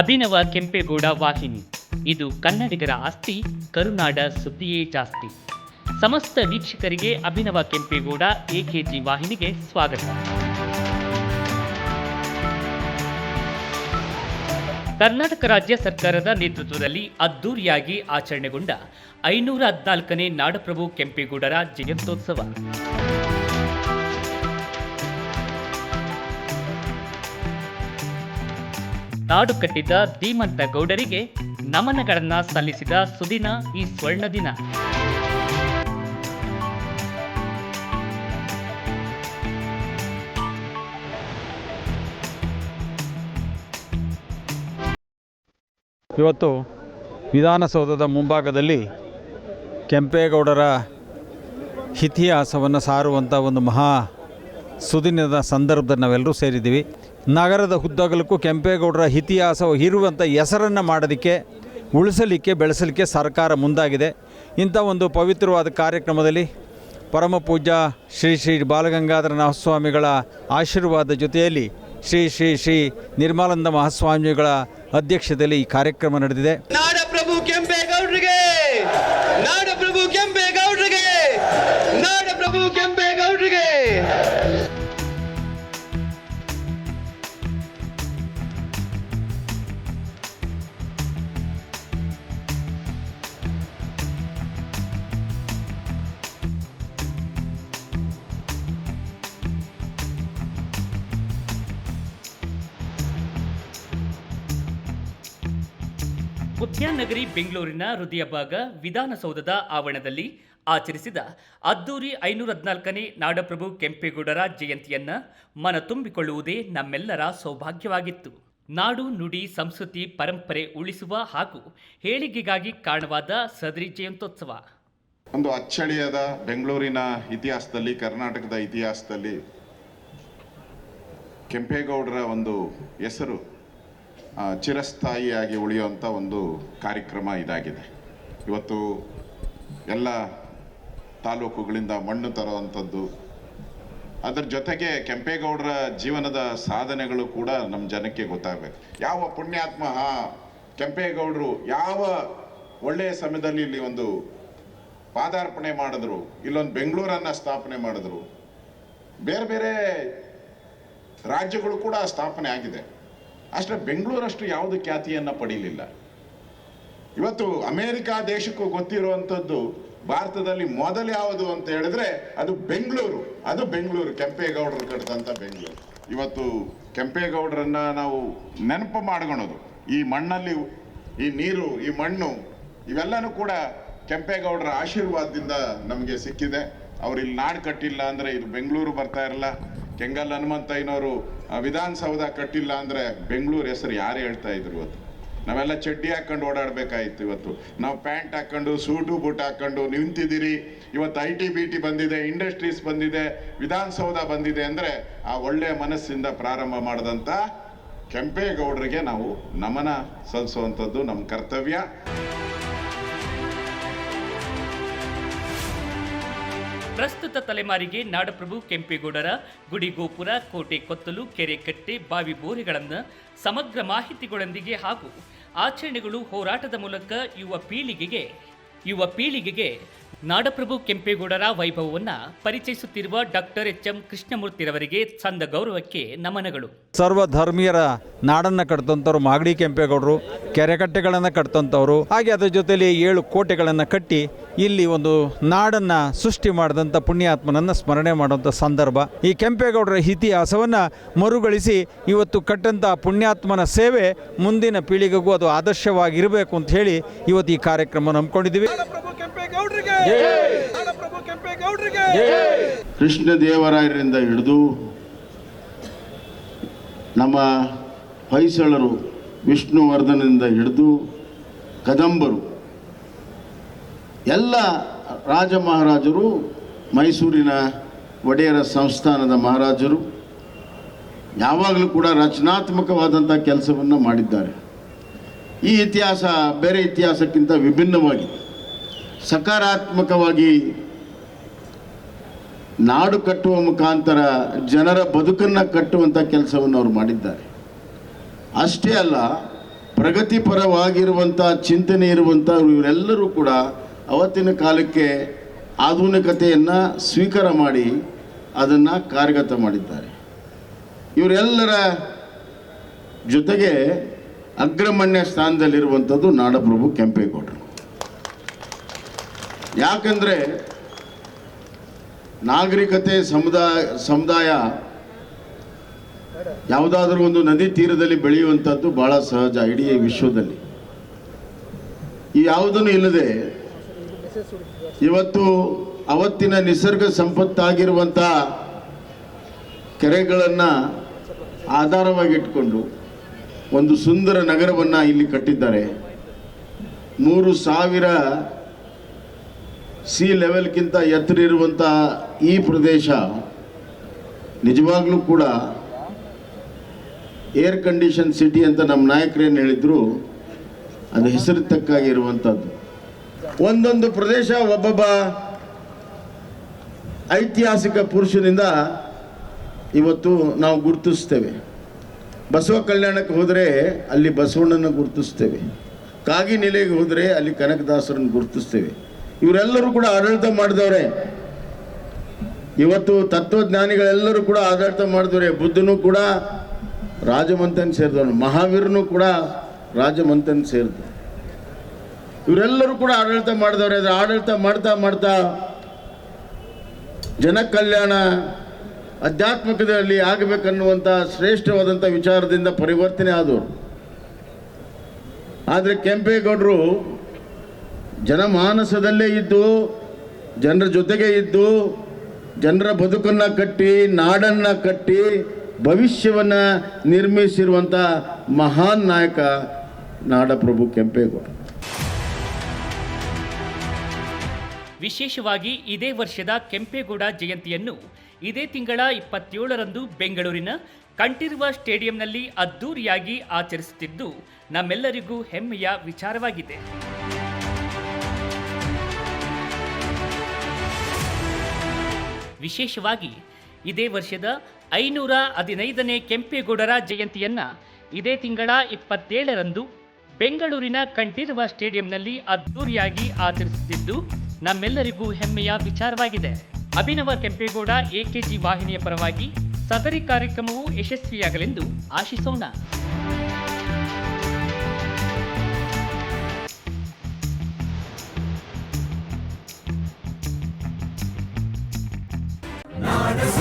ಅಭಿನವ ಕೆಂಪೇಗೌಡ ವಾಹಿನಿ. ಇದು ಕನ್ನಡಿಗರ ಆಸ್ತಿ, ಕರುನಾಡ ಸುದ್ದಿಯೇ ಜಾಸ್ತಿ. ಸಮಸ್ತ ವೀಕ್ಷಕರಿಗೆ ಅಭಿನವ ಕೆಂಪೇಗೌಡ ಎಕೆಜಿ ವಾಹಿನಿಗೆ ಸ್ವಾಗತ. ಕರ್ನಾಟಕ ರಾಜ್ಯ ಸರ್ಕಾರದ ನೇತೃತ್ವದಲ್ಲಿ ಅದ್ದೂರಿಯಾಗಿ ಆಚರಣೆಗೊಂಡ ಐನೂರ ಹದಿನಾಲ್ಕನೇ ನಾಡಪ್ರಭು ಕೆಂಪೇಗೌಡರ ಜಯಂತ್ಯೋತ್ಸವ. ನಾಡು ಕಟ್ಟಿದ ಧೀಮಂತ ಗೌಡರಿಗೆ ನಮನಗಳನ್ನು ಸಲ್ಲಿಸಿದ ಸುದಿನ ಈ ಸ್ವರ್ಣ ದಿನ. ಇವತ್ತು ವಿಧಾನಸೌಧದ ಮುಂಭಾಗದಲ್ಲಿ ಕೆಂಪೇಗೌಡರ ಇತಿಹಾಸವನ್ನು ಸಾರುವಂಥ ಒಂದು ಮಹಾ ಸುದಿನದ ಸಂದರ್ಭದಲ್ಲಿ ನಾವೆಲ್ಲರೂ ಸೇರಿದ್ದೀವಿ. ನಗರದ ಉದ್ದಗಲಕ್ಕೂ ಕೆಂಪೇಗೌಡರ ಇತಿಹಾಸ ಇರುವಂಥ ಹೆಸರನ್ನು ಮಾಡೋದಕ್ಕೆ, ಉಳಿಸಲಿಕ್ಕೆ, ಬೆಳೆಸಲಿಕ್ಕೆ ಸರ್ಕಾರ ಮುಂದಾಗಿದೆ. ಇಂಥ ಒಂದು ಪವಿತ್ರವಾದ ಕಾರ್ಯಕ್ರಮದಲ್ಲಿ ಪರಮ ಪೂಜಾ ಶ್ರೀ ಶ್ರೀ ಬಾಲಗಂಗಾಧರ ಮಹಾಸ್ವಾಮಿಗಳ ಆಶೀರ್ವಾದ ಜೊತೆಯಲ್ಲಿ ಶ್ರೀ ಶ್ರೀ ಶ್ರೀ ನಿರ್ಮಲಾನಂದ ಮಹಾಸ್ವಾಮಿಗಳ ಅಧ್ಯಕ್ಷತೆಯಲ್ಲಿ ಈ ಕಾರ್ಯಕ್ರಮ ನಡೆದಿದೆ. ಉದ್ಯಾನನಗರಿ ಬೆಂಗಳೂರಿನ ಹೃದಯ ಭಾಗ ವಿಧಾನಸೌಧದ ಆವರಣದಲ್ಲಿ ಆಚರಿಸಿದ ಅದ್ದೂರಿ ಐನೂರ ಹದಿನಾಲ್ಕನೇ ನಾಡಪ್ರಭು ಕೆಂಪೇಗೌಡರ ಜಯಂತಿಯನ್ನು ಮನ ತುಂಬಿಕೊಳ್ಳುವುದೇ ನಮ್ಮೆಲ್ಲರ ಸೌಭಾಗ್ಯವಾಗಿತ್ತು. ನಾಡು ನುಡಿ ಸಂಸ್ಕೃತಿ ಪರಂಪರೆ ಉಳಿಸುವ ಹಾಗೂ ಏಳಿಗೆಗಾಗಿ ಕಾರಣವಾದ ಸದರಿ ಜಯಂತ್ಯೋತ್ಸವ. ಒಂದು ಅಚ್ಚಳಿಯದ ಬೆಂಗಳೂರಿನ ಇತಿಹಾಸದಲ್ಲಿ, ಕರ್ನಾಟಕದ ಇತಿಹಾಸದಲ್ಲಿ ಕೆಂಪೇಗೌಡರ ಒಂದು ಹೆಸರು ಚಿರಸ್ಥಾಯಿಯಾಗಿ ಉಳಿಯುವಂಥ ಒಂದು ಕಾರ್ಯಕ್ರಮ ಇದಾಗಿದೆ. ಇವತ್ತು ಎಲ್ಲ ತಾಲೂಕುಗಳಿಂದ ಮಣ್ಣು ತರುವಂಥದ್ದು, ಅದರ ಜೊತೆಗೆ ಕೆಂಪೇಗೌಡರ ಜೀವನದ ಸಾಧನೆಗಳು ಕೂಡ ನಮ್ಮ ಜನಕ್ಕೆ ಗೊತ್ತಾಗಬೇಕು. ಯಾವ ಪುಣ್ಯಾತ್ಮ ಕೆಂಪೇಗೌಡರು ಯಾವ ಒಳ್ಳೆಯ ಸಮಯದಲ್ಲಿ ಇಲ್ಲಿ ಒಂದು ಪಾದಾರ್ಪಣೆ ಮಾಡಿದ್ರು, ಇಲ್ಲೊಂದು ಬೆಂಗಳೂರನ್ನು ಸ್ಥಾಪನೆ ಮಾಡಿದ್ರು, ಬೇರೆ ಬೇರೆ ರಾಜ್ಯಗಳು ಕೂಡ ಸ್ಥಾಪನೆ ಆಗಿದೆ. ಅಷ್ಟೇ ಬೆಂಗಳೂರಷ್ಟು ಯಾವುದು ಖ್ಯಾತಿಯನ್ನು ಪಡೀಲಿಲ್ಲ. ಇವತ್ತು ಅಮೇರಿಕಾ ದೇಶಕ್ಕೂ ಗೊತ್ತಿರುವಂಥದ್ದು ಭಾರತದಲ್ಲಿ ಮೊದಲು ಯಾವುದು ಅಂತ ಹೇಳಿದ್ರೆ ಅದು ಬೆಂಗಳೂರು. ಅದು ಬೆಂಗಳೂರು, ಕೆಂಪೇಗೌಡರು ಕಟ್ಟಿದಂಥ ಬೆಂಗಳೂರು. ಇವತ್ತು ಕೆಂಪೇಗೌಡರನ್ನ ನಾವು ನೆನಪು ಮಾಡ್ಕೊಳೋದು. ಈ ಮಣ್ಣಲ್ಲಿ ಈ ನೀರು, ಈ ಮಣ್ಣು, ಇವೆಲ್ಲನೂ ಕೂಡ ಕೆಂಪೇಗೌಡರ ಆಶೀರ್ವಾದದಿಂದ ನಮಗೆ ಸಿಕ್ಕಿದೆ. ಅವ್ರು ಇಲ್ಲಿ ನಾಡು ಕಟ್ಟಿಲ್ಲ ಅಂದರೆ ಇದು ಬೆಂಗಳೂರು ಬರ್ತಾ ಇರಲ್ಲ. ಕೆಂಗಲ್ ಹನುಮಂತಯ್ಯನವರು ವಿಧಾನಸೌಧ ಕಟ್ಟಿಲ್ಲ ಅಂದ್ರೆ ಬೆಂಗಳೂರು ಹೆಸರು ಯಾರು ಹೇಳ್ತಾ ಇದ್ರು ಇವತ್ತು? ನಾವೆಲ್ಲ ಚಡ್ಡಿ ಹಾಕೊಂಡು ಓಡಾಡಬೇಕಾಗಿತ್ತು ಇವತ್ತು. ನಾವು ಪ್ಯಾಂಟ್ ಹಾಕೊಂಡು ಸೂಟು ಬೂಟ್ ಹಾಕೊಂಡು ನಿಂತಿದ್ದೀರಿ. ಇವತ್ತು ಐ ಟಿ ಬಿ ಟಿ ಬಂದಿದೆ, ಇಂಡಸ್ಟ್ರೀಸ್ ಬಂದಿದೆ, ವಿಧಾನಸೌಧ ಬಂದಿದೆ ಅಂದ್ರೆ ಆ ಒಳ್ಳೆಯ ಮನಸ್ಸಿಂದ ಪ್ರಾರಂಭ ಮಾಡಿದಂಥ ಕೆಂಪೇಗೌಡರಿಗೆ ನಾವು ನಮನ ಸಲ್ಲಿಸುವಂಥದ್ದು ನಮ್ಮ ಕರ್ತವ್ಯ. ಪ್ರಸ್ತುತ ತಲೆಮಾರಿಗೆ ನಾಡಪ್ರಭು ಕೆಂಪೇಗೌಡರ, ಗುಡಿ ಗೋಪುರ, ಕೋಟೆ ಕೊತ್ತಲು, ಕೆರೆ ಕಟ್ಟೆ, ಬಾವಿ ಬೋರೆಗಳನ್ನು ಸಮಗ್ರ ಮಾಹಿತಿಗಳೊಂದಿಗೆ ಹಾಗೂ ಆಚರಣೆಗಳು ಹೋರಾಟದ ಮೂಲಕ ಯುವ ಪೀಳಿಗೆಗೆ ಯುವ ಪೀಳಿಗೆಗೆ ನಾಡಪ್ರಭು ಕೆಂಪೇಗೌಡರ ವೈಭವವನ್ನು ಪರಿಚಯಿಸುತ್ತಿರುವ ಡಾಕ್ಟರ್ ಎಚ್ ಎಂ ಕೃಷ್ಣಮೂರ್ತಿರವರಿಗೆ ಸಂದ ಗೌರವಕ್ಕೆ ನಮನಗಳು. ಸರ್ವ ಧರ್ಮೀಯರ ನಾಡನ್ನು ಕಟ್ತಂಥವ್ರು ಮಾಗಡಿ ಕೆಂಪೇಗೌಡರು, ಕೆರೆಕಟ್ಟೆಗಳನ್ನು ಕಟ್ತಂಥವ್ರು ಹಾಗೆ ಅದರ ಜೊತೆಯಲ್ಲಿ ಏಳು ಕೋಟೆಗಳನ್ನು ಕಟ್ಟಿ ಇಲ್ಲಿ ಒಂದು ನಾಡನ್ನು ಸೃಷ್ಟಿ ಮಾಡಿದಂಥ ಪುಣ್ಯಾತ್ಮನನ್ನು ಸ್ಮರಣೆ ಮಾಡುವಂಥ ಸಂದರ್ಭ. ಈ ಕೆಂಪೇಗೌಡರ ಇತಿಹಾಸವನ್ನು ಮರುಗಳಿಸಿ ಇವತ್ತು ಕಟ್ಟಂಥ ಪುಣ್ಯಾತ್ಮನ ಸೇವೆ ಮುಂದಿನ ಪೀಳಿಗೆಗೂ ಅದು ಆದರ್ಶವಾಗಿರಬೇಕು ಅಂತ ಹೇಳಿ ಇವತ್ತು ಈ ಕಾರ್ಯಕ್ರಮ ನಂಬ್ಕೊಂಡಿದ್ದೀವಿ. ಕೃಷ್ಣ ದೇವರಾಯರಿಂದ ಹಿಡಿದು ನಮ್ಮ ಹೊಯ್ಸಳರು ವಿಷ್ಣುವರ್ಧನದಿಂದ ಹಿಡಿದು ಕದಂಬರು ಎಲ್ಲ ರಾಜ ಮಹಾರಾಜರು ಮೈಸೂರಿನ ಒಡೆಯರ ಸಂಸ್ಥಾನದ ಮಹಾರಾಜರು ಯಾವಾಗಲೂ ಕೂಡ ರಚನಾತ್ಮಕವಾದಂಥ ಕೆಲಸವನ್ನು ಮಾಡಿದ್ದಾರೆ. ಈ ಇತಿಹಾಸ ಬೇರೆ ಇತಿಹಾಸಕ್ಕಿಂತ ವಿಭಿನ್ನವಾಗಿ ಸಕಾರಾತ್ಮಕವಾಗಿ ನಾಡು ಕಟ್ಟುವ ಮುಖಾಂತರ ಜನರ ಬದುಕನ್ನು ಕಟ್ಟುವಂಥ ಕೆಲಸವನ್ನು ಅವರು ಮಾಡಿದ್ದಾರೆ. ಅಷ್ಟೇ ಅಲ್ಲ ಪ್ರಗತಿಪರವಾಗಿರುವಂಥ ಚಿಂತನೆ ಇರುವಂಥ ಇವರೆಲ್ಲರೂ ಕೂಡ ಅವತ್ತಿನ ಕಾಲಕ್ಕೆ ಆಧುನಿಕತೆಯನ್ನು ಸ್ವೀಕಾರ ಮಾಡಿ ಅದನ್ನು ಕಾರ್ಯಗತ ಮಾಡಿದ್ದಾರೆ. ಇವರೆಲ್ಲರ ಜೊತೆಗೆ ಅಗ್ರಮಣ್ಯ ಸ್ಥಾನದಲ್ಲಿರುವಂಥದ್ದು ನಾಡಪ್ರಭು ಕೆಂಪೇಗೌಡರು. ಯಾಕಂದರೆ ನಾಗರಿಕತೆ ಸಮುದಾಯ ಸಮುದಾಯ ಯಾವುದಾದ್ರೂ ಒಂದು ನದಿ ತೀರದಲ್ಲಿ ಬೆಳೆಯುವಂಥದ್ದು ಭಾಳ ಸಹಜ ಇಡೀ ವಿಶ್ವದಲ್ಲಿ. ಈ ಯಾವುದನ್ನು ಇಲ್ಲದೆ ಇವತ್ತು ಅವತ್ತಿನ ನಿಸರ್ಗ ಸಂಪತ್ತಾಗಿರುವಂಥ ಕೆರೆಗಳನ್ನು ಆಧಾರವಾಗಿಟ್ಕೊಂಡು ಒಂದು ಸುಂದರ ನಗರವನ್ನು ಇಲ್ಲಿ ಕಟ್ಟಿದ್ದಾರೆ. ಮೂರು ಸಾವಿರ ಸಿ ಲೆವೆಲ್ಗಿಂತ ಎತ್ತರ ಇರುವಂಥ ಈ ಪ್ರದೇಶ ನಿಜವಾಗ್ಲೂ ಕೂಡ ಏರ್ ಕಂಡೀಷನ್ ಸಿಟಿ ಅಂತ ನಮ್ಮ ನಾಯಕರೇನು ಹೇಳಿದ್ರು, ಅದು ಹೆಸರು ತಕ್ಕಾಗಿರುವಂಥದ್ದು ಒಂದೊಂದು ಪ್ರದೇಶ ಒಬ್ಬೊಬ್ಬ ಐತಿಹಾಸಿಕ ಪುರುಷನಿಂದ ಇವತ್ತು ನಾವು ಗುರುತಿಸ್ತೇವೆ. ಬಸವ ಕಲ್ಯಾಣಕ್ಕೆ ಹೋದರೆ ಅಲ್ಲಿ ಬಸವಣ್ಣನ ಗುರುತಿಸ್ತೇವೆ. ಕಾಗಿನೆಲೆಗೆ ಹೋದರೆ ಅಲ್ಲಿ ಕನಕದಾಸರನ್ನು ಗುರುತಿಸ್ತೇವೆ. ಇವರೆಲ್ಲರೂ ಕೂಡ ಆಡಳಿತ ಮಾಡಿದವ್ರೆ. ಇವತ್ತು ತತ್ವಜ್ಞಾನಿಗಳೆಲ್ಲರೂ ಕೂಡ ಆಡಳಿತ ಮಾಡಿದವ್ರೆ. ಬುದ್ಧನೂ ಕೂಡ ರಾಜಮಂತನ್ ಸೇರಿದವನು. ಮಹಾವೀರನು ಕೂಡ ರಾಜಮಂತನ್ ಸೇರಿದ ಇವರೆಲ್ಲರೂ ಕೂಡ ಆಡಳಿತ ಮಾಡಿದವ್ರೆ. ಅದ್ರ ಆಡಳಿತ ಮಾಡ್ತಾ ಮಾಡ್ತಾ ಜನ ಕಲ್ಯಾಣ ಆಧ್ಯಾತ್ಮಿಕದಲ್ಲಿ ಆಗಬೇಕನ್ನುವಂಥ ಶ್ರೇಷ್ಠವಾದಂಥ ವಿಚಾರದಿಂದ ಪರಿವರ್ತನೆ ಆದವರು. ಆದರೆ ಕೆಂಪೇಗೌಡರು ಜನಮಾನಸದಲ್ಲೇ ಇದ್ದು, ಜನರ ಜೊತೆಗೆ ಇದ್ದು, ಜನರ ಬದುಕನ್ನು ಕಟ್ಟಿ, ನಾಡನ್ನು ಕಟ್ಟಿ, ಭವಿಷ್ಯವನ್ನು ನಿರ್ಮಿಸಿರುವಂಥ ಮಹಾನ್ ನಾಯಕ ನಾಡಪ್ರಭು ಕೆಂಪೇಗೌಡ. ವಿಶೇಷವಾಗಿ ಇದೇ ವರ್ಷದ ಕೆಂಪೇಗೌಡ ಜಯಂತಿಯನ್ನು ಇದೇ ತಿಂಗಳ ಇಪ್ಪತ್ತೇಳರಂದು ಬೆಂಗಳೂರಿನ ಕಂಠೀರುವ ಸ್ಟೇಡಿಯಂನಲ್ಲಿ ಅದ್ದೂರಿಯಾಗಿ ಆಚರಿಸುತ್ತಿದ್ದು, ನಮ್ಮೆಲ್ಲರಿಗೂ ಹೆಮ್ಮೆಯ ವಿಚಾರವಾಗಿದೆ. ವಿಶೇಷವಾಗಿ ಇದೇ ವರ್ಷದ ಐನೂರ ಹದಿನೈದನೇ ಕೆಂಪೇಗೌಡರ ಜಯಂತಿಯನ್ನು ಇದೇ ತಿಂಗಳ ಇಪ್ಪತ್ತೇಳರಂದು ಬೆಂಗಳೂರಿನ ಕಂಠೀರವ ಸ್ಟೇಡಿಯಂನಲ್ಲಿ ಅದ್ದೂರಿಯಾಗಿ ಆಚರಿಸುತ್ತಿದ್ದು ನಮ್ಮೆಲ್ಲರಿಗೂ ಹೆಮ್ಮೆಯ ವಿಚಾರವಾಗಿದೆ. ಅಭಿನವ ಕೆಂಪೇಗೌಡ ಎಕೆಜಿ ವಾಹಿನಿಯ ಪರವಾಗಿ ಸದರಿ ಕಾರ್ಯಕ್ರಮವು ಯಶಸ್ವಿಯಾಗಲೆಂದು ಆಶಿಸೋಣ. ಕೆಂಪೇಗೌಡ